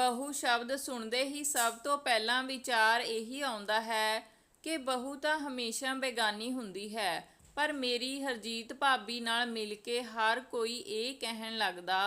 ਬਹੂ ਸ਼ਬਦ ਸੁਣਦੇ ਹੀ ਸਭ ਤੋਂ ਪਹਿਲਾਂ ਵਿਚਾਰ ਇਹੀ ਆਉਂਦਾ ਹੈ ਕਿ ਬਹੂ ਤਾਂ ਹਮੇਸ਼ਾ ਬੇਗਾਨੀ ਹੁੰਦੀ ਹੈ, ਪਰ ਮੇਰੀ ਹਰਜੀਤ ਭਾਬੀ ਨਾਲ ਮਿਲ ਕੇ ਹਰ ਕੋਈ ਇਹ ਕਹਿਣ ਲੱਗਦਾ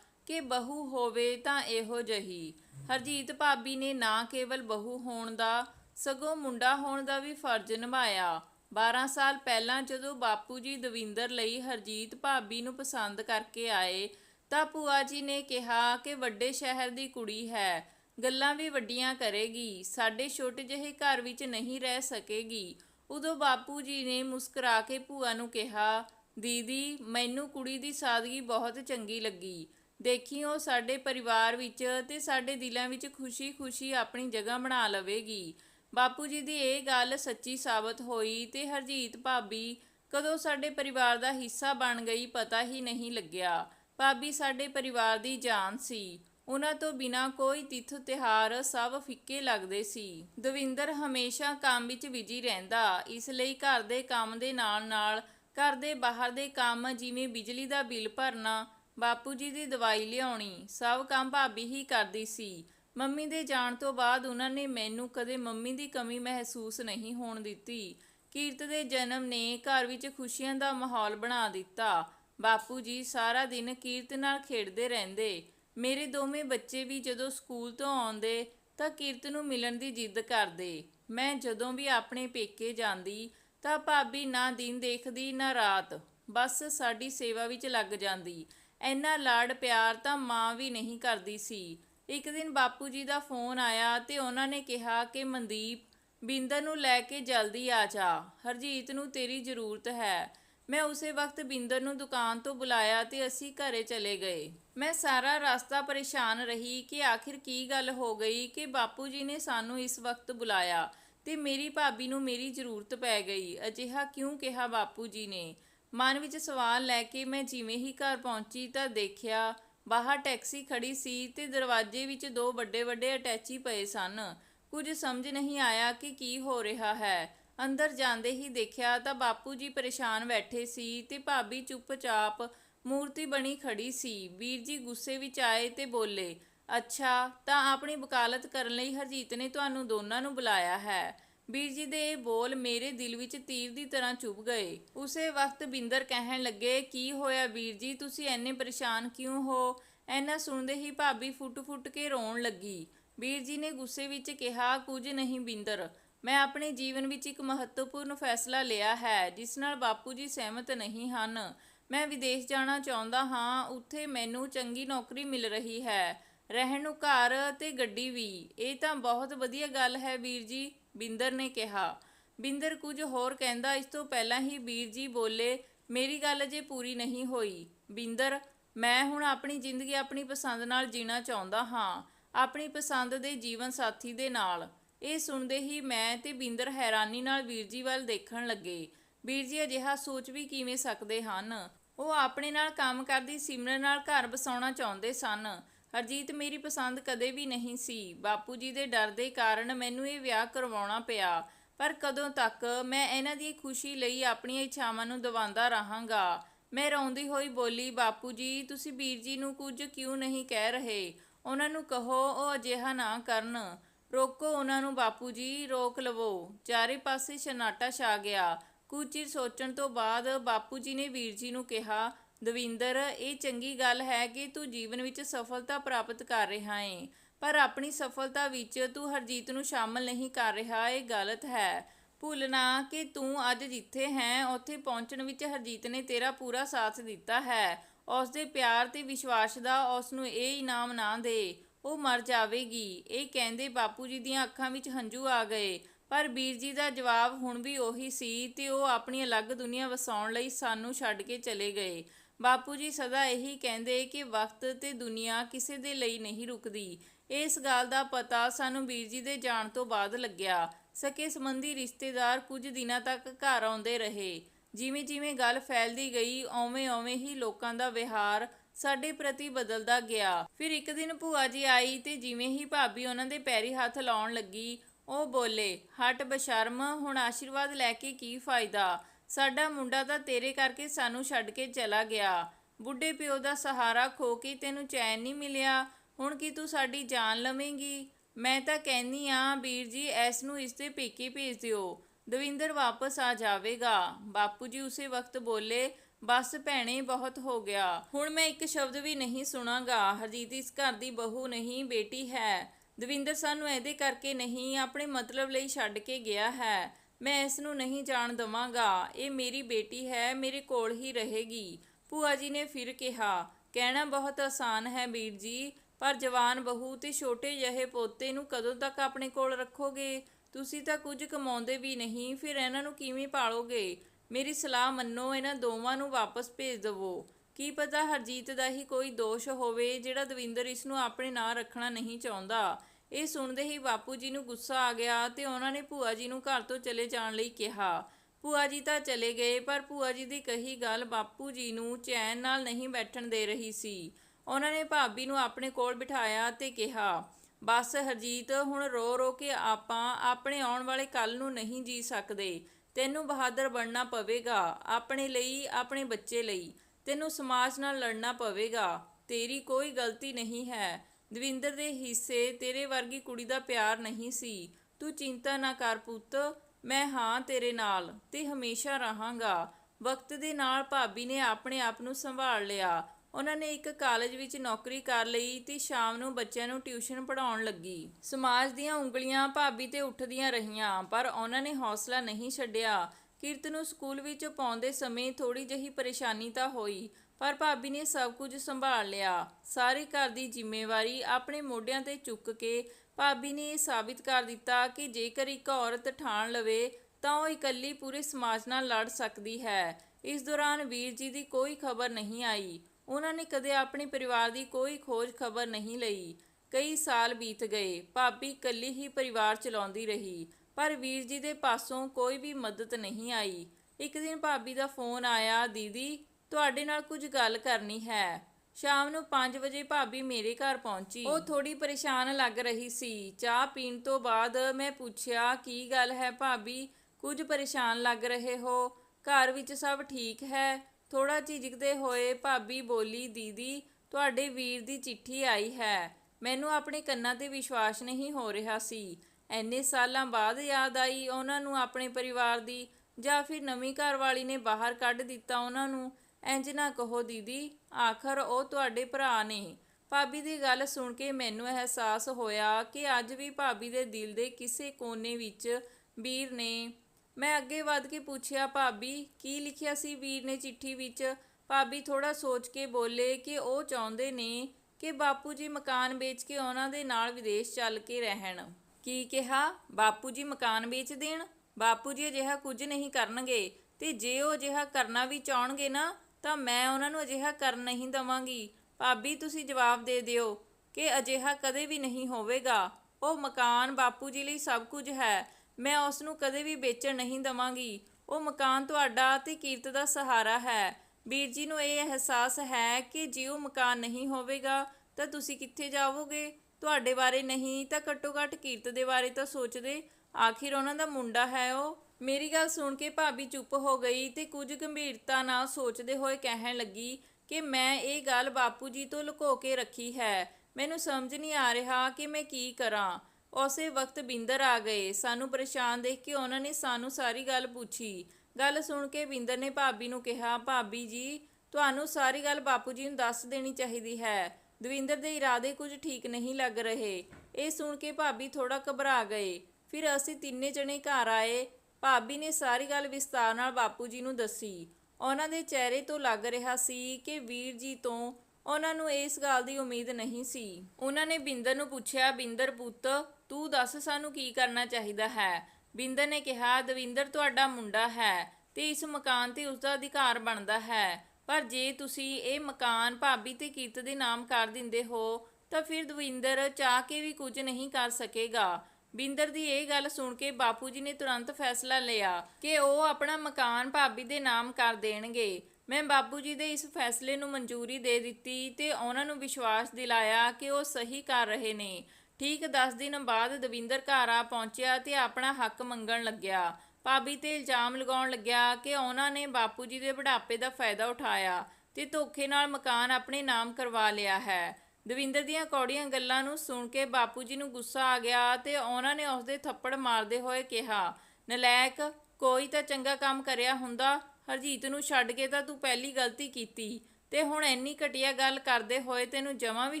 ਕਿ ਬਹੂ ਹੋਵੇ ਤਾਂ ਇਹੋ ਜਹੀ। ਹਰਜੀਤ ਭਾਬੀ ਨੇ ਨਾ ਕੇਵਲ ਬਹੂ ਹੋਣ ਦਾ, ਸਗੋਂ ਮੁੰਡਾ ਹੋਣ ਦਾ ਵੀ ਫਰਜ਼ ਨਿਭਾਇਆ। 12 ਸਾਲ ਪਹਿਲਾਂ ਜਦੋਂ ਬਾਪੂ ਜੀ ਦਵਿੰਦਰ ਲਈ ਹਰਜੀਤ ਭਾਬੀ ਨੂੰ ਪਸੰਦ ਕਰਕੇ ਆਏ ਤਾਂ ਭੂਆ ਜੀ ਨੇ ਕਿਹਾ ਕਿ ਵੱਡੇ ਸ਼ਹਿਰ ਦੀ ਕੁੜੀ ਹੈ, ਗੱਲਾਂ ਵੀ ਵੱਡੀਆਂ ਕਰੇਗੀ, ਸਾਡੇ ਛੋਟੇ ਜਿਹੇ ਘਰ ਵਿੱਚ ਨਹੀਂ ਰਹਿ ਸਕੇਗੀ। ਉਦੋਂ ਬਾਪੂ ਜੀ ਨੇ ਮੁਸਕਰਾ ਕੇ ਭੂਆ ਨੂੰ ਕਿਹਾ, ਦੀਦੀ, ਮੈਨੂੰ ਕੁੜੀ ਦੀ ਸਾਦਗੀ ਬਹੁਤ ਚੰਗੀ ਲੱਗੀ। ਦੇਖਿਓ, ਸਾਡੇ ਪਰਿਵਾਰ ਵਿੱਚ ਤੇ ਸਾਡੇ ਦਿਲਾਂ ਵਿੱਚ ਖੁਸ਼ੀ-ਖੁਸ਼ੀ ਆਪਣੀ ਜਗ੍ਹਾ ਬਣਾ ਲਵੇਗੀ। ਬਾਪੂ ਜੀ ਦੀ ਇਹ ਗੱਲ ਸੱਚੀ ਸਾਬਤ ਹੋਈ ਤੇ ਹਰਜੀਤ ਭਾਬੀ ਕਦੋਂ ਸਾਡੇ ਪਰਿਵਾਰ ਦਾ ਹਿੱਸਾ ਬਣ ਗਈ ਪਤਾ ਹੀ ਨਹੀਂ ਲੱਗਿਆ। ਭਾਬੀ ਸਾਡੇ ਪਰਿਵਾਰ ਦੀ ਜਾਨ ਸੀ। ਉਹਨਾਂ ਤੋਂ ਬਿਨਾ ਕੋਈ ਤਿਥ ਤਿਹਾਰ ਸਭ ਫਿੱਕੇ ਲੱਗਦੇ ਸੀ। ਦਵਿੰਦਰ ਹਮੇਸ਼ਾ ਕੰਮ ਵਿੱਚ ਵਿਜੀ ਰਹਿੰਦਾ, ਇਸ ਲਈ ਘਰ ਦੇ ਕੰਮ ਦੇ ਨਾਲ-ਨਾਲ ਘਰ ਦੇ ਬਾਹਰ ਦੇ ਕੰਮ ਜਿਵੇਂ ਬਿਜਲੀ ਦਾ ਬਿੱਲ ਭਰਨਾ, ਬਾਪੂ ਜੀ ਦੀ ਦਵਾਈ ਲਿਆਉਣੀ, ਸਭ ਕੰਮ ਭਾਬੀ ਹੀ ਕਰਦੀ ਸੀ। ਮੰਮੀ ਦੇ ਜਾਣ ਤੋਂ ਬਾਅਦ ਉਹਨਾਂ ਨੇ ਮੈਨੂੰ ਕਦੇ ਮੰਮੀ ਦੀ ਕਮੀ ਮਹਿਸੂਸ ਨਹੀਂ ਹੋਣ ਦਿੱਤੀ। ਕੀਰਤ ਦੇ ਜਨਮ ਨੇ ਘਰ ਵਿੱਚ ਖੁਸ਼ੀਆਂ ਦਾ ਮਾਹੌਲ ਬਣਾ ਦਿੱਤਾ। ਬਾਪੂ ਜੀ ਸਾਰਾ ਦਿਨ ਕੀਰਤ ਨਾਲ ਖੇਡਦੇ ਰਹਿੰਦੇ। ਮੇਰੇ ਦੋਵੇਂ ਬੱਚੇ ਵੀ ਜਦੋਂ ਸਕੂਲ ਤੋਂ ਆਉਂਦੇ ਤਾਂ ਕੀਰਤ ਨੂੰ ਮਿਲਣ ਦੀ ਜਿੱਦ ਕਰਦੇ। ਮੈਂ ਜਦੋਂ ਵੀ ਆਪਣੇ ਪੇਕੇ ਜਾਂਦੀ ਤਾਂ ਭਾਬੀ ਨਾ ਦਿਨ ਦੇਖਦੀ, ਨਾ ਰਾਤ। ਬਸ ਸਾਡੀ ਸੇਵਾ ਵਿੱਚ ਲੱਗ ਜਾਂਦੀ। ਇੰਨਾ ਲਾਡ ਪਿਆਰ ਤਾਂ ਮਾਂ ਵੀ ਨਹੀਂ ਕਰਦੀ ਸੀ। ਇੱਕ ਦਿਨ ਬਾਪੂ ਜੀ ਦਾ ਫੋਨ ਆਇਆ ਤੇ ਉਹਨਾਂ ਨੇ ਕਿਹਾ ਕਿ ਮਨਦੀਪ, ਬਿੰਦਰ ਨੂੰ ਲੈ ਕੇ ਜਲਦੀ ਆ ਜਾ। ਹਰਜੀਤ ਨੂੰ ਤੇਰੀ ਜ਼ਰੂਰਤ ਹੈ। ਮੈਂ ਉਸੇ ਵਕਤ ਬਿੰਦਰ ਨੂੰ ਦੁਕਾਨ ਤੋਂ ਬੁਲਾਇਆ ਤੇ ਅਸੀਂ ਘਰੇ ਚਲੇ ਗਏ। ਮੈਂ ਸਾਰਾ ਰਾਸਤਾ ਪਰੇਸ਼ਾਨ ਰਹੀ ਕਿ ਆਖਿਰ ਕੀ ਗੱਲ ਹੋ ਗਈ ਕਿ ਬਾਪੂ ਜੀ ਨੇ ਸਾਨੂੰ ਇਸ ਵਕਤ ਬੁਲਾਇਆ ਤੇ ਮੇਰੀ ਭਾਬੀ ਨੂੰ ਮੇਰੀ ਜ਼ਰੂਰਤ ਪੈ ਗਈ। ਅਜਿਹਾ ਕਿਉਂ ਕਿਹਾ ਬਾਪੂ ਜੀ ਨੇ? ਮਨ ਵਿੱਚ ਸਵਾਲ ਲੈ ਕੇ ਮੈਂ ਜਿਵੇਂ ਹੀ ਘਰ ਪਹੁੰਚੀ ਤਾਂ ਦੇਖਿਆ ਬਾਹਰ ਟੈਕਸੀ ਖੜੀ ਸੀ ਤੇ ਦਰਵਾਜ਼ੇ ਵਿੱਚ ਦੋ ਵੱਡੇ ਵੱਡੇ ਅਟੈਚੀ ਪਏ ਸਨ। ਕੁਝ ਸਮਝ ਨਹੀਂ ਆਇਆ ਕਿ ਕੀ ਹੋ ਰਿਹਾ ਹੈ। ਅੰਦਰ ਜਾਂਦੇ ਹੀ ਦੇਖਿਆ ਤਾਂ ਬਾਪੂ ਜੀ ਪਰੇਸ਼ਾਨ ਬੈਠੇ ਸੀ ਤੇ ਭਾਬੀ ਚੁੱਪਚਾਪ ਮੂਰਤੀ ਬਣੀ ਖੜੀ ਸੀ। ਵੀਰ ਜੀ ਗੁੱਸੇ ਵਿੱਚ ਆਏ ਤੇ ਬੋਲੇ, ਅੱਛਾ, ਤਾਂ ਆਪਣੀ ਵਕਾਲਤ ਕਰਨ ਲਈ ਹਰਜੀਤ ਨੇ ਤੁਹਾਨੂੰ ਦੋਨਾਂ ਨੂੰ ਬੁਲਾਇਆ ਹੈ? ਵੀਰ ਜੀ ਦੇ ਇਹ ਬੋਲ ਮੇਰੇ ਦਿਲ ਵਿੱਚ ਤੀਰ ਦੀ ਤਰ੍ਹਾਂ ਚੁੱਭ ਗਏ। ਉਸੇ ਵਕਤ ਬਿੰਦਰ ਕਹਿਣ ਲੱਗੇ, ਕੀ ਹੋਇਆ ਵੀਰ ਜੀ, ਤੁਸੀਂ ਐਨੇ ਪਰੇਸ਼ਾਨ ਕਿਉਂ ਹੋ? ਐਨਾ ਸੁਣਦੇ ਹੀ ਭਾਬੀ ਫੁੱਟ-ਫੁੱਟ ਕੇ ਰੋਣ ਲੱਗੀ। ਵੀਰ ਜੀ ਨੇ ਗੁੱਸੇ ਵਿੱਚ ਕਿਹਾ, ਕੁਝ ਨਹੀਂ ਬਿੰਦਰ ਮੈਂ ਆਪਣੇ ਜੀਵਨ ਵਿੱਚ ਇੱਕ ਮਹੱਤਵਪੂਰਨ ਫੈਸਲਾ ਲਿਆ ਹੈ, ਜਿਸ ਨਾਲ ਬਾਪੂ ਜੀ ਸਹਿਮਤ ਨਹੀਂ ਹਨ। ਮੈਂ ਵਿਦੇਸ਼ ਜਾਣਾ ਚਾਹੁੰਦਾ ਹਾਂ, ਉੱਥੇ ਮੈਨੂੰ ਚੰਗੀ ਨੌਕਰੀ ਮਿਲ ਰਹੀ ਹੈ। ਰਹਿਣ ਨੂੰ ਘਰ ਤੇ ਗੱਡੀ ਵੀ। ਇਹ ਤਾਂ ਬਹੁਤ ਵਧੀਆ ਗੱਲ ਹੈ, ਵੀਰ ਜੀ, ਬਿੰਦਰ ਨੇ ਕਿਹਾ। ਬਿੰਦਰ ਕੁਝ ਹੋਰ ਕਹਿੰਦਾ, ਇਸ ਤੋਂ ਪਹਿਲਾਂ ਹੀ ਵੀਰ ਜੀ ਬੋਲੇ, ਮੇਰੀ ਗੱਲ ਜੇ ਪੂਰੀ ਨਹੀਂ ਹੋਈ। ਬਿੰਦਰ, ਮੈਂ ਹੁਣ ਆਪਣੀ ਜ਼ਿੰਦਗੀ ਆਪਣੀ ਪਸੰਦ ਨਾਲ ਜੀਣਾ ਚਾਹੁੰਦਾ ਹਾਂ, ਆਪਣੀ ਪਸੰਦ ਦੇ ਜੀਵਨ ਸਾਥੀ ਦੇ ਨਾਲ। ਇਹ ਸੁਣਦੇ ਹੀ ਮੈਂ ਤੇ ਬਿੰਦਰ ਹੈਰਾਨੀ ਨਾਲ ਵੀਰ ਜੀ ਵੱਲ ਦੇਖਣ ਲੱਗੇ। ਵੀਰ ਜੀ, ਅਜਿਹਾ ਸੋਚ ਵੀ ਕਿਵੇਂ ਸਕਦੇ ਹਨ? ਉਹ ਆਪਣੇ ਨਾਲ ਕੰਮ ਕਰਦੀ ਸਿਮਰਨ ਨਾਲ ਘਰ ਬਸਾਉਣਾ ਚਾਹੁੰਦੇ ਸਨ। ਹਰਜੀਤ, ਮੇਰੀ ਪਸੰਦ ਕਦੇ ਵੀ ਨਹੀਂ ਸੀ। ਬਾਪੂ ਜੀ ਦੇ ਡਰ ਦੇ ਕਾਰਨ ਮੈਨੂੰ ਇਹ ਵਿਆਹ ਕਰਵਾਉਣਾ ਪਿਆ। ਪਰ ਕਦੋਂ ਤੱਕ ਮੈਂ ਇਹਨਾਂ ਦੀ ਖੁਸ਼ੀ ਲਈ ਆਪਣੀਆਂ ਇੱਛਾਵਾਂ ਨੂੰ ਦਬਾਉਂਦਾ ਰਹਾਂਗਾ। ਮੈਂ ਰੋਂਦੀ ਹੋਈ ਬੋਲੀ, ਬਾਪੂ ਜੀ, ਤੁਸੀਂ ਵੀਰ ਜੀ ਨੂੰ ਕੁਝ ਕਿਉਂ ਨਹੀਂ ਕਹਿ ਰਹੇ? ਉਹਨਾਂ ਨੂੰ ਕਹੋ, ਉਹ ਅਜਿਹਾ ਨਾ ਕਰਨ। ਰੋਕੋ ਉਹਨਾਂ ਨੂੰ ਬਾਪੂ ਜੀ, ਰੋਕ ਲਵੋ। ਚਾਰੇ ਪਾਸੇ ਸ਼ਨਾਟਾ ਛਾ ਗਿਆ। ਕੁਝ ਚਿਰ ਸੋਚਣ ਤੋਂ ਬਾਅਦ ਬਾਪੂ ਜੀ ਨੇ ਵੀਰ ਜੀ ਨੂੰ ਕਿਹਾ, ਦਵਿੰਦਰ, ਇਹ ਚੰਗੀ ਗੱਲ ਹੈ ਕਿ ਤੂੰ ਜੀਵਨ ਵਿੱਚ ਸਫਲਤਾ ਪ੍ਰਾਪਤ ਕਰ ਰਿਹਾ ਹੈ ਪਰ ਆਪਣੀ ਸਫਲਤਾ ਵਿੱਚ ਤੂੰ ਹਰਜੀਤ ਨੂੰ ਸ਼ਾਮਲ ਨਹੀਂ ਕਰ ਰਿਹਾ, ਇਹ ਗਲਤ ਹੈ। ਭੁੱਲਣਾ ਕਿ ਤੂੰ ਅੱਜ ਜਿੱਥੇ ਹੈ, ਉੱਥੇ ਪਹੁੰਚਣ ਵਿੱਚ ਹਰਜੀਤ ਨੇ ਤੇਰਾ ਪੂਰਾ ਸਾਥ ਦਿੱਤਾ ਹੈ। ਉਸ ਦੇ ਪਿਆਰ ਤੇ ਵਿਸ਼ਵਾਸ ਦਾ ਉਸ ਨੂੰ ਇਹ ਇਨਾਮ ਨਾ ਦੇ। ਉਹ ਮਰ ਜਾਵੇਗੀ। ਇਹ ਕਹਿੰਦੇ ਬਾਪੂ ਜੀ ਦੀਆਂ ਅੱਖਾਂ ਵਿੱਚ ਹੰਝੂ ਆ ਗਏ। ਪਰ ਵੀਰ ਜੀ ਦਾ ਜਵਾਬ ਹੁਣ ਵੀ ਉਹੀ ਸੀ ਤੇ ਉਹ ਆਪਣੀ ਅਲੱਗ ਦੁਨੀਆ ਵਸਾਉਣ ਲਈ ਸਾਨੂੰ ਛੱਡ ਕੇ ਚਲੇ ਗਏ। ਬਾਪੂ ਜੀ ਸਦਾ ਇਹੀ ਕਹਿੰਦੇ ਕਿ ਵਕਤ ਤੇ ਦੁਨੀਆ ਕਿਸੇ ਦੇ ਲਈ ਨਹੀਂ ਰੁਕਦੀ। ਇਸ ਗੱਲ ਦਾ ਪਤਾ ਸਾਨੂੰ ਵੀਰ ਜੀ ਦੇ ਜਾਣ ਤੋਂ ਬਾਅਦ ਲੱਗਿਆ। ਸਕੇ ਸੰਬੰਧੀ ਰਿਸ਼ਤੇਦਾਰ ਕੁਝ ਦਿਨਾਂ ਤੱਕ ਘਰ ਆਉਂਦੇ ਰਹੇ। ਜਿਵੇਂ ਜਿਵੇਂ ਗੱਲ ਫੈਲਦੀ ਗਈ ਓਵੇਂ-ਓਵੇਂ ਹੀ ਲੋਕਾਂ ਦਾ ਵਿਹਾਰ ਸਾਡੇ ਪ੍ਰਤੀ ਬਦਲਦਾ ਗਿਆ। ਫਿਰ ਇੱਕ ਦਿਨ ਭੂਆ ਜੀ ਆਈ ਤੇ ਜਿਵੇਂ ਹੀ ਭਾਬੀ ਉਹਨਾਂ ਦੇ ਪੈਰੀ ਹੱਥ ਲਾਉਣ ਲੱਗੀ, ਉਹ ਬੋਲੇ, ਹਟ ਬਸ਼ਰਮ, ਹੁਣ ਆਸ਼ੀਰਵਾਦ ਲੈ ਕੇ ਕੀ ਫਾਇਦਾ? ਸਾਡਾ ਮੁੰਡਾ ਤਾਂ ਤੇਰੇ ਕਰਕੇ ਸਾਨੂੰ ਛੱਡ ਕੇ ਚਲਾ ਗਿਆ। ਬੁੱਢੇ ਪਿਓ ਦਾ ਸਹਾਰਾ ਖੋ ਕੇ ਤੈਨੂੰ ਚੈਨ ਨਹੀਂ ਮਿਲਿਆ। ਹੁਣ ਕੀ ਤੂੰ ਸਾਡੀ ਜਾਨ ਲਵੇਂਗੀ? ਮੈਂ ਤਾਂ ਕਹਿੰਨੀ ਆ, ਵੀਰ ਜੀ, ਐਸ ਨੂੰ ਇਸ ਦੇ ਪੇਕੇ ਭੇਜ ਦਿਓ। ਦਵਿੰਦਰ ਵਾਪਸ ਆ ਜਾਵੇਗਾ। ਬਾਪੂ ਜੀ ਉਸੇ ਵਕਤ ਬੋਲੇ ਬਸ ਭੈਣੇ, ਬਹੁਤ ਹੋ ਗਿਆ। ਹੁਣ ਮੈਂ ਇੱਕ ਸ਼ਬਦ ਵੀ ਨਹੀਂ ਸੁਣਾਗਾ। ਹਰਜੀਤ, ਇਸ ਘਰ ਦੀ ਬਹੂ ਨਹੀਂ, ਬੇਟੀ ਹੈ। ਦਵਿੰਦਰ ਸਾਨੂੰ ਇਹਦੇ ਕਰਕੇ ਨਹੀਂ, ਆਪਣੇ ਮਤਲਬ ਲਈ ਛੱਡ ਕੇ ਗਿਆ ਹੈ। ਮੈਂ ਇਸ ਨੂੰ ਨਹੀਂ ਜਾਣ ਦਵਾਂਗਾ। ਇਹ ਮੇਰੀ ਬੇਟੀ ਹੈ, ਮੇਰੇ ਕੋਲ ਹੀ ਰਹੇਗੀ। ਭੂਆ ਜੀ ਨੇ ਫਿਰ ਕਿਹਾ, ਕਹਿਣਾ ਬਹੁਤ ਆਸਾਨ ਹੈ ਵੀਰ ਜੀ, ਪਰ ਜਵਾਨ ਬਹੂ ਤੇ ਛੋਟੇ ਜਿਹੇ ਪੋਤੇ ਨੂੰ ਕਦੋਂ ਤੱਕ ਆਪਣੇ ਕੋਲ ਰੱਖੋਗੇ? ਤੁਸੀਂ ਤਾਂ ਕੁਝ ਕਮਾਉਂਦੇ ਵੀ ਨਹੀਂ, ਫਿਰ ਇਹਨਾਂ ਨੂੰ ਕਿਵੇਂ ਪਾਲੋਗੇ? ਮੇਰੀ ਸਲਾਹ ਮੰਨੋ, ਇਹਨਾਂ ਦੋਵਾਂ ਨੂੰ ਵਾਪਸ ਭੇਜ ਦਵੋ। ਕੀ ਪਤਾ ਹਰਜੀਤ ਦਾ ਹੀ ਕੋਈ ਦੋਸ਼ ਹੋਵੇ, ਜਿਹੜਾ ਦਵਿੰਦਰ ਇਸ ਨੂੰ ਆਪਣੇ ਨਾਂ ਰੱਖਣਾ ਨਹੀਂ ਚਾਹੁੰਦਾ। ਇਹ ਸੁਣਦੇ ਹੀ ਬਾਪੂ ਜੀ ਨੂੰ ਗੁੱਸਾ ਆ ਗਿਆ ਤੇ ਉਹਨਾਂ ਨੇ ਭੂਆ ਜੀ ਨੂੰ ਘਰ ਤੋਂ ਚਲੇ ਜਾਣ ਲਈ ਕਿਹਾ। ਭੂਆ ਜੀ ਤਾਂ ਚਲੇ ਗਏ, ਪਰ ਭੂਆ ਜੀ ਦੀ ਕਹੀ ਗੱਲ ਬਾਪੂ ਜੀ ਨੂੰ ਚੈਨ ਨਾਲ ਨਹੀਂ ਬੈਠਣ ਦੇ ਰਹੀ ਸੀ। ਉਹਨਾਂ ਨੇ ਭਾਬੀ ਨੂੰ ਆਪਣੇ ਕੋਲ ਬਿਠਾਇਆ ਤੇ ਕਿਹਾ, ਬਸ ਹਰਜੀਤ, ਹੁਣ ਰੋ ਰੋ ਕੇ ਆਪਾਂ ਆਪਣੇ ਆਉਣ ਵਾਲੇ ਕੱਲ ਨੂੰ ਨਹੀਂ ਜੀ ਸਕਦੇ। ਤੈਨੂੰ ਬਹਾਦਰ ਬਣਨਾ ਪਵੇਗਾ, ਆਪਣੇ ਲਈ, ਆਪਣੇ ਬੱਚੇ ਲਈ। ਤੈਨੂੰ ਸਮਾਜ ਨਾਲ ਲੜਨਾ ਪਵੇਗਾ। ਤੇਰੀ ਕੋਈ ਗਲਤੀ ਨਹੀਂ ਹੈ। ਦਵਿੰਦਰ ਦੇ ਹਿੱਸੇ ਤੇਰੇ ਵਰਗੀ ਕੁੜੀ ਦਾ ਪਿਆਰ ਨਹੀਂ ਸੀ। ਤੂੰ ਚਿੰਤਾ ਨਾ ਕਰ ਪੁੱਤ, ਮੈਂ ਹਾਂ ਤੇਰੇ ਨਾਲ ਤੇ ਹਮੇਸ਼ਾ ਰਹਾਂਗਾ। ਵਕਤ ਦੇ ਨਾਲ ਭਾਬੀ ਨੇ ਆਪਣੇ ਆਪ ਨੂੰ ਸੰਭਾਲ ਲਿਆ। ਉਹਨਾਂ ਨੇ ਇੱਕ ਕਾਲਜ ਵਿੱਚ ਨੌਕਰੀ ਕਰ ਲਈ ਤੇ ਸ਼ਾਮ ਨੂੰ ਬੱਚਿਆਂ ਨੂੰ ਟਿਊਸ਼ਨ ਪੜ੍ਹਾਉਣ ਲੱਗੀ। ਸਮਾਜ ਦੀਆਂ ਉਂਗਲੀਆਂ ਭਾਬੀ ਤੇ ਉੱਠਦੀਆਂ ਰਹੀਆਂ, ਪਰ ਉਹਨਾਂ ਨੇ ਹੌਸਲਾ ਨਹੀਂ ਛੱਡਿਆ। ਕੀਰਤ ਨੂੰ ਸਕੂਲ ਵਿੱਚ ਪਾਉਂਦੇ ਸਮੇਂ ਥੋੜੀ ਜਿਹੀ ਪਰੇਸ਼ਾਨੀ ਤਾਂ ਹੋਈ, ਪਰ ਭਾਬੀ ਨੇ ਸਭ ਕੁਝ ਸੰਭਾਲ ਲਿਆ। ਸਾਰੇ ਘਰ ਦੀ ਜ਼ਿੰਮੇਵਾਰੀ ਆਪਣੇ ਮੋਢਿਆਂ ਤੇ ਚੁੱਕ ਕੇ ਭਾਬੀ ਨੇ ਇਹ ਸਾਬਿਤ ਕਰ ਦਿੱਤਾ ਕਿ ਜੇਕਰ ਇੱਕ ਔਰਤ ਠਾਣ ਲਵੇ, ਤਾਂ ਉਹ ਇਕੱਲੀ ਪੂਰੇ ਸਮਾਜ ਨਾਲ ਲੜ ਸਕਦੀ ਹੈ। ਇਸ ਦੌਰਾਨ ਵੀਰ ਜੀ ਦੀ ਕੋਈ ਖਬਰ ਨਹੀਂ ਆਈ। ਉਹਨਾਂ ਨੇ ਕਦੇ ਆਪਣੇ ਪਰਿਵਾਰ ਦੀ ਕੋਈ ਖੋਜ ਖਬਰ ਨਹੀਂ ਲਈ। ਕਈ ਸਾਲ ਬੀਤ ਗਏ। ਭਾਬੀ ਇਕੱਲੀ ਹੀ ਪਰਿਵਾਰ ਚਲਾਉਂਦੀ ਰਹੀ, ਪਰ ਵੀਰ ਜੀ ਦੇ ਪਾਸੋਂ ਕੋਈ ਵੀ ਮਦਦ ਨਹੀਂ ਆਈ। ਇੱਕ ਦਿਨ ਭਾਬੀ ਦਾ ਫੋਨ ਆਇਆ, ਦੀਦੀ, ਤੁਹਾਡੇ ਨਾਲ ਕੁਝ ਗੱਲ ਕਰਨੀ ਹੈ। ਸ਼ਾਮ ਨੂੰ 5 ਵਜੇ ਭਾਬੀ ਮੇਰੇ ਘਰ ਪਹੁੰਚੀ। ਉਹ ਥੋੜੀ ਪਰੇਸ਼ਾਨ ਲੱਗ ਰਹੀ ਸੀ। ਚਾਹ ਪੀਣ ਤੋਂ ਬਾਅਦ ਮੈਂ ਪੁੱਛਿਆ, ਕੀ ਗੱਲ ਹੈ ਭਾਬੀ? ਕੁਝ ਪਰੇਸ਼ਾਨ ਲੱਗ ਰਹੇ ਹੋ? ਘਰ ਵਿੱਚ ਸਭ ਠੀਕ ਹੈ? ਥੋੜਾ ਝਿਜਕਦੇ ਹੋਏ, ਭਾਬੀ ਬੋਲੀ, ਦੀਦੀ, ਤੁਹਾਡੇ ਵੀਰ ਦੀ ਚਿੱਠੀ ਆਈ ਹੈ। ਮੈਨੂੰ ਆਪਣੇ ਕੰਨਾਂ ਤੇ ਵਿਸ਼ਵਾਸ ਨਹੀਂ ਹੋ ਰਿਹਾ ਸੀ। ਐਨੇ ਸਾਲਾਂ ਬਾਅਦ ਯਾਦ ਆਈ ਉਹਨਾਂ ਨੂੰ ਆਪਣੇ ਪਰਿਵਾਰ ਦੀ, ਜਾਂ ਫਿਰ ਨਵੀਂ ਘਰ ਵਾਲੀ ਨੇ ਬਾਹਰ ਕੱਢ ਦਿੱਤਾ ਉਹਨਾਂ ਨੂੰ। ਇੰਜ ਨਾ ਕਹੋ, ਦੀਦੀ, ਆਖਰ ਉਹ ਤੁਹਾਡੇ ਭਰਾ ਨੇ। ਭਾਬੀ ਦੀ ਗੱਲ ਸੁਣ ਕੇ ਮੈਨੂੰ ਅਹਿਸਾਸ ਹੋਇਆ ਕਿ ਅੱਜ ਵੀ ਭਾਬੀ ਦੇ ਦਿਲ ਦੇ ਕਿਸੇ ਕੋਨੇ ਵਿੱਚ ਵੀਰ ਨੇ ਮੈਂ ਅੱਗੇ ਵੱਧ ਕੇ ਪੁੱਛਿਆ, ਭਾਬੀ, ਕੀ ਲਿਖਿਆ ਸੀ ਵੀਰ ਨੇ ਚਿੱਠੀ ਵਿੱਚ? ਭਾਬੀ ਥੋੜਾ ਸੋਚ ਕੇ ਬੋਲੇ ਕਿ ਉਹ ਚਾਹੁੰਦੇ ਨੇ ਕਿ ਬਾਪੂ ਜੀ ਮਕਾਨ ਵੇਚ ਕੇ ਉਹਨਾਂ ਦੇ ਨਾਲ ਵਿਦੇਸ਼ ਚੱਲ ਕੇ ਰਹਿਣ। ਕੀ ਕਿਹਾ? ਬਾਪੂ ਜੀ ਮਕਾਨ ਵੇਚ ਦੇਣ? ਬਾਪੂ ਜੀ ਅਜਿਹਾ ਕੁਝ ਨਹੀਂ ਕਰਨਗੇ। ਤੇ ਜੇ ਉਹ ਅਜਿਹਾ ਕਰਨਾ ਵੀ ਚਾਹਣਗੇ ਨਾ, ਤਾਂ ਮੈਂ ਉਹਨਾਂ ਨੂੰ ਅਜਿਹਾ ਕਰਨ ਨਹੀਂ ਦਵਾਂਗੀ। ਭਾਬੀ, ਤੁਸੀਂ ਜਵਾਬ ਦੇ ਦਿਓ ਕਿ ਅਜਿਹਾ ਕਦੇ ਵੀ ਨਹੀਂ ਹੋਵੇਗਾ। ਉਹ ਮਕਾਨ ਬਾਪੂ ਜੀ ਲਈ ਸਭ ਕੁਝ ਹੈ। ਮੈਂ ਉਸ ਨੂੰ ਕਦੇ ਵੀ ਵੇਚਣ ਨਹੀਂ ਦਵਾਂਗੀ। ਉਹ ਮਕਾਨ ਤੁਹਾਡਾ ਤੇ ਕੀਰਤ ਦਾ ਸਹਾਰਾ ਹੈ। ਵੀਰ ਜੀ ਨੂੰ ਇਹ ਅਹਿਸਾਸ ਹੈ ਕਿ ਜੇ ਉਹ ਮਕਾਨ ਨਹੀਂ ਹੋਵੇਗਾ, ਤਾਂ ਤੁਸੀਂ ਕਿੱਥੇ ਜਾਵੋਗੇ? ਤੁਹਾਡੇ ਬਾਰੇ ਨਹੀਂ ਤਾਂ ਘੱਟੋ ਘੱਟ ਕੀਰਤ ਦੇ ਬਾਰੇ ਤਾਂ ਸੋਚਦੇ। ਆਖਿਰ ਉਹਨਾਂ ਦਾ ਮੁੰਡਾ ਹੈ ਉਹ। ਮੇਰੀ ਗੱਲ ਸੁਣ ਕੇ ਭਾਬੀ ਚੁੱਪ ਹੋ ਗਈ ਤੇ ਕੁਝ ਗੰਭੀਰਤਾ ਨਾਲ ਸੋਚਦੇ ਹੋਏ ਕਹਿਣ ਲੱਗੀ ਕਿ ਮੈਂ ਇਹ ਗੱਲ ਬਾਪੂ ਜੀ ਤੋਂ ਲੁਕੋ ਕੇ ਰੱਖੀ ਹੈ। ਮੈਨੂੰ ਸਮਝ ਨਹੀਂ ਆ ਰਿਹਾ ਕਿ ਮੈਂ ਕੀ ਕਰਾਂ। ਉਸੇ ਵਕਤ ਬਿੰਦਰ ਆ ਗਏ। ਸਾਨੂੰ ਪਰੇਸ਼ਾਨ ਦੇਖ ਕੇ ਉਹਨਾਂ ਨੇ ਸਾਨੂੰ ਸਾਰੀ ਗੱਲ ਪੁੱਛੀ। ਗੱਲ ਸੁਣ ਕੇ ਬਿੰਦਰ ਨੇ ਭਾਬੀ ਨੂੰ ਕਿਹਾ, ਭਾਬੀ ਜੀ, ਤੁਹਾਨੂੰ ਸਾਰੀ ਗੱਲ ਬਾਪੂ ਜੀ ਨੂੰ ਦੱਸ ਦੇਣੀ ਚਾਹੀਦੀ ਹੈ। ਦਵਿੰਦਰ ਦੇ ਇਰਾਦੇ ਕੁਝ ਠੀਕ ਨਹੀਂ ਲੱਗ ਰਹੇ ਇਹ ਸੁਣ ਕੇ ਭਾਬੀ ਥੋੜਾ ਘਬਰਾ ਗਏ। ਫਿਰ ਅਸੀਂ ਤਿੰਨੇ ਜਣੇ ਘਰ ਆਏ। ਭਾਬੀ ਨੇ ਸਾਰੀ ਗੱਲ ਵਿਸਤਾਰ ਨਾਲ ਬਾਪੂ ਜੀ ਨੂੰ ਦੱਸੀ। ਉਹਨਾਂ ਦੇ ਚਿਹਰੇ ਤੋਂ ਲੱਗ ਰਿਹਾ ਸੀ ਕਿ ਵੀਰ ਜੀ ਤੋਂ ਉਹਨਾਂ ਨੂੰ ਇਸ ਗੱਲ ਦੀ ਉਮੀਦ ਨਹੀਂ ਸੀ। ਉਹਨਾਂ ਨੇ ਬਿੰਦਰ ਨੂੰ ਪੁੱਛਿਆ, ਬਿੰਦਰ ਪੁੱਤ ਤੂੰ ਦੱਸ ਸਾਨੂੰ ਕੀ ਕਰਨਾ ਚਾਹੀਦਾ ਹੈ? ਬਿੰਦਰ ਨੇ ਕਿਹਾ, ਦਵਿੰਦਰ ਤੁਹਾਡਾ ਮੁੰਡਾ ਹੈ ਤੇ ਇਸ ਮਕਾਨ ਤੇ ਉਸ ਦਾ ਅਧਿਕਾਰ ਬਣਦਾ ਹੈ। ਪਰ ਜੇ ਤੁਸੀਂ ਇਹ ਮਕਾਨ ਭਾਬੀ ਤੇ ਕੀਰਤ ਦੇ ਨਾਮ ਕਰ ਦਿੰਦੇ ਹੋ, ਤਾਂ ਫਿਰ ਦਵਿੰਦਰ ਚਾਹ ਕੇ ਵੀ ਕੁਝ ਨਹੀਂ ਕਰ ਸਕੇਗਾ। ਬਿੰਦਰ ਦੀ ਇਹ ਗੱਲ ਸੁਣ ਕੇ ਬਾਪੂ ਜੀ ਨੇ ਤੁਰੰਤ ਫੈਸਲਾ ਲਿਆ ਕਿ ਉਹ ਆਪਣਾ ਮਕਾਨ ਭਾਬੀ ਦੇ ਨਾਮ ਕਰ ਦੇਣਗੇ। ਮੈਂ ਬਾਪੂ ਜੀ ਦੇ ਇਸ ਫੈਸਲੇ ਨੂੰ ਮਨਜ਼ੂਰੀ ਦੇ ਦਿੱਤੀ ਤੇ ਉਹਨਾਂ ਨੂੰ ਵਿਸ਼ਵਾਸ ਦਿਲਾਇਆ ਕਿ ਉਹ ਸਹੀ ਕਰ ਰਹੇ ਨੇ। ਠੀਕ 10 ਦਿਨ ਬਾਅਦ ਦਵਿੰਦਰ ਘਰ ਆ ਪਹੁੰਚਿਆ ਤੇ ਆਪਣਾ ਹੱਕ ਮੰਗਣ ਲੱਗਿਆ। ਭਾਬੀ ਤੇ ਇਲਜ਼ਾਮ ਲਗਾਉਣ ਲੱਗਿਆ ਕਿ ਉਹਨਾਂ ਨੇ ਬਾਪੂ ਜੀ ਦੇ ਬੁਢਾਪੇ ਦਾ ਫਾਇਦਾ ਉਠਾਇਆ ਤੇ ਧੋਖੇ ਨਾਲ ਮਕਾਨ ਆਪਣੇ ਨਾਮ ਕਰਵਾ ਲਿਆ ਹੈ। ਦਵਿੰਦਰ ਦੀਆਂ ਕੌੜੀਆਂ ਗੱਲਾਂ ਨੂੰ ਸੁਣ ਕੇ ਬਾਪੂ ਜੀ ਨੂੰ ਗੁੱਸਾ ਆ ਗਿਆ ਤੇ ਉਹਨਾਂ ਨੇ ਉਸਦੇ ਥੱਪੜ ਮਾਰਦੇ ਹੋਏ ਕਿਹਾ ਨਲਾਇਕ ਕੋਈ ਤਾਂ ਚੰਗਾ ਕੰਮ ਕਰਿਆ ਹੁੰਦਾ। ਹਰਜੀਤ ਨੂੰ ਛੱਡ ਕੇ ਤਾਂ ਤੂੰ ਪਹਿਲੀ ਗਲਤੀ ਕੀਤੀ। ਤੇ ਹੁਣ ਇੰਨੀ ਘਟੀਆ ਗੱਲ ਕਰਦੇ ਹੋਏ ਤੈਨੂੰ ਜਮਾਂ ਵੀ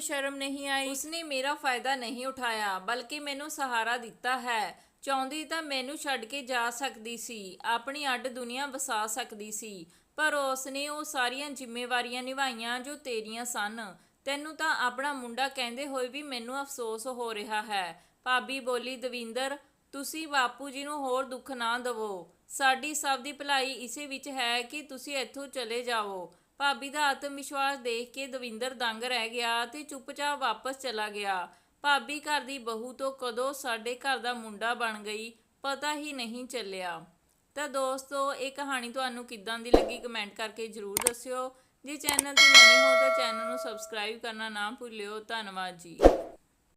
ਸ਼ਰਮ ਨਹੀਂ ਆਈ? ਉਸਨੇ ਮੇਰਾ ਫਾਇਦਾ ਨਹੀਂ ਉਠਾਇਆ, ਬਲਕਿ ਮੈਨੂੰ ਸਹਾਰਾ ਦਿੱਤਾ ਹੈ। ਚਾਹੁੰਦੀ ਤਾਂ ਮੈਨੂੰ ਛੱਡ ਕੇ ਜਾ ਸਕਦੀ ਸੀ, ਆਪਣੀ ਅੱਡ ਦੁਨੀਆ ਵਸਾ ਸਕਦੀ ਸੀ, ਪਰ ਉਸਨੇ ਉਹ ਸਾਰੀਆਂ ਜ਼ਿੰਮੇਵਾਰੀਆਂ ਨਿਭਾਈਆਂ ਜੋ ਤੇਰੀਆਂ ਸਨ। ਤੈਨੂੰ ਤਾਂ ਆਪਣਾ ਮੁੰਡਾ ਕਹਿੰਦੇ ਹੋਏ ਵੀ ਮੈਨੂੰ ਅਫਸੋਸ ਹੋ ਰਿਹਾ ਹੈ। ਭਾਬੀ ਬੋਲੀ, ਦਵਿੰਦਰ, ਤੁਸੀਂ ਬਾਪੂ ਜੀ ਨੂੰ ਹੋਰ ਦੁੱਖ ਨਾ ਦਵੋ। ਸਾਡੀ ਸਭ ਦੀ ਭਲਾਈ ਇਸੇ ਵਿੱਚ ਹੈ ਕਿ ਤੁਸੀਂ ਇੱਥੋਂ ਚਲੇ ਜਾਵੋ। ਭਾਬੀ ਦਾ ਆਤਮ ਵਿਸ਼ਵਾਸ ਦੇਖ ਕੇ ਦਵਿੰਦਰ ਦੰਗ ਰਹਿ ਗਿਆ ਤੇ ਚੁੱਪਚਾਪ ਵਾਪਸ ਚਲਾ ਗਿਆ। ਭਾਬੀ ਘਰ ਦੀ ਬਹੂ ਤੋਂ ਕਦੋਂ ਸਾਡੇ ਘਰ ਦਾ ਮੁੰਡਾ ਬਣ ਗਈ, ਪਤਾ ਹੀ ਨਹੀਂ ਚੱਲਿਆ। ਤਾਂ ਦੋਸਤੋ, ਇਹ ਕਹਾਣੀ ਤੁਹਾਨੂੰ ਕਿੱਦਾਂ ਦੀ ਲੱਗੀ ਕਮੈਂਟ ਕਰਕੇ ਜਰੂਰ ਦੱਸਿਓ। ਜੇ ਚੈਨਲ ਤੇ ਨਵੇਂ ਹੋ ਤਾਂ ਚੈਨਲ ਨੂੰ ਸਬਸਕ੍ਰਾਈਬ ਕਰਨਾ ਨਾ ਭੁੱਲਿਓ। ਧੰਨਵਾਦ ਜੀ।